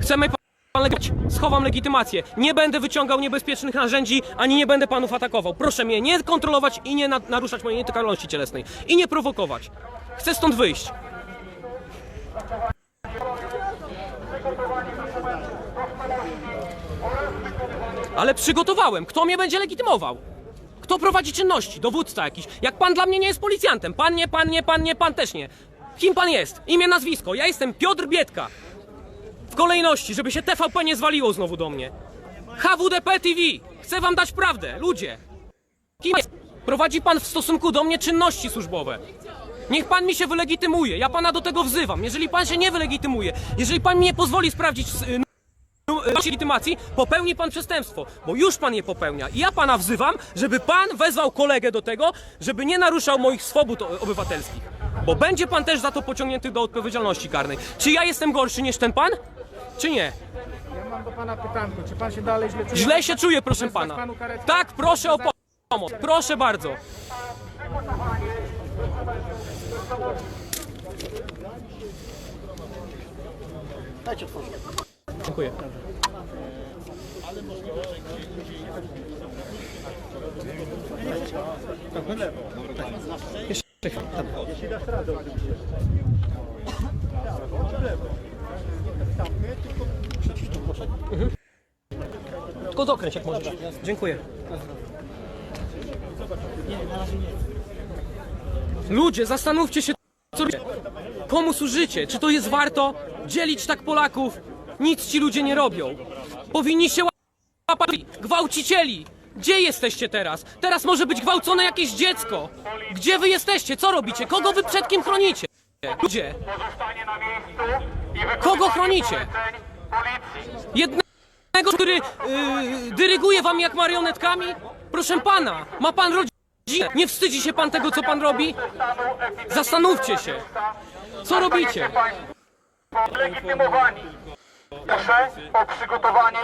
Chcemy legitymować. Schowam legitymację. Nie będę wyciągał niebezpiecznych narzędzi, ani nie będę panów atakował. Proszę mnie nie kontrolować i nie na- naruszać mojej nietykalności cielesnej. I nie prowokować. Chcę stąd wyjść. Ale przygotowałem. Kto mnie będzie legitymował? Kto prowadzi czynności? Dowódca jakiś. Jak pan dla mnie nie jest policjantem. Pan nie, pan nie, pan nie, pan też nie. Kim pan jest? Imię, nazwisko. Ja jestem Piotr Biedka. W kolejności, żeby się TVP nie zwaliło znowu do mnie. HWDP TV! Chcę wam dać prawdę, ludzie! Kim jest? Prowadzi pan w stosunku do mnie czynności służbowe. Niech pan mi się wylegitymuje, ja pana do tego wzywam. Jeżeli pan się nie wylegitymuje, jeżeli pan mi nie pozwoli sprawdzić y, n- legitymacji, popełni pan przestępstwo, bo już pan je popełnia. I ja pana wzywam, żeby pan wezwał kolegę do tego, żeby nie naruszał moich swobód obywatelskich. Bo będzie pan też za to pociągnięty do odpowiedzialności karnej. Czy ja jestem gorszy niż ten pan? Czy nie? Ja mam do pana pytanko, czy pan się dalej źle czuje? Źle się czuję, proszę Wezwać pana. panu karetkę? Tak, proszę o pomoc. Proszę bardzo. Dziękuję. Jeszcze chwilę. Tylko dokręć jak możesz. Dziękuję. Ludzie, zastanówcie się, co robicie. Komu służycie? Czy to jest warto dzielić tak Polaków? Nic ci ludzie nie robią. Powinniście łapać gwałcicieli. Gdzie jesteście teraz? Teraz może być gwałcone jakieś dziecko. Gdzie wy jesteście? Co robicie? Kogo wy przed kim chronicie? Ludzie, Kogo chronicie? jednego, który yy, dyryguje wam jak marionetkami? Proszę pana, ma pan rodzinę. Nie wstydzi się pan tego, co pan robi? Zastanówcie się. Co robicie? Legitymowani. Proszę o przygotowanie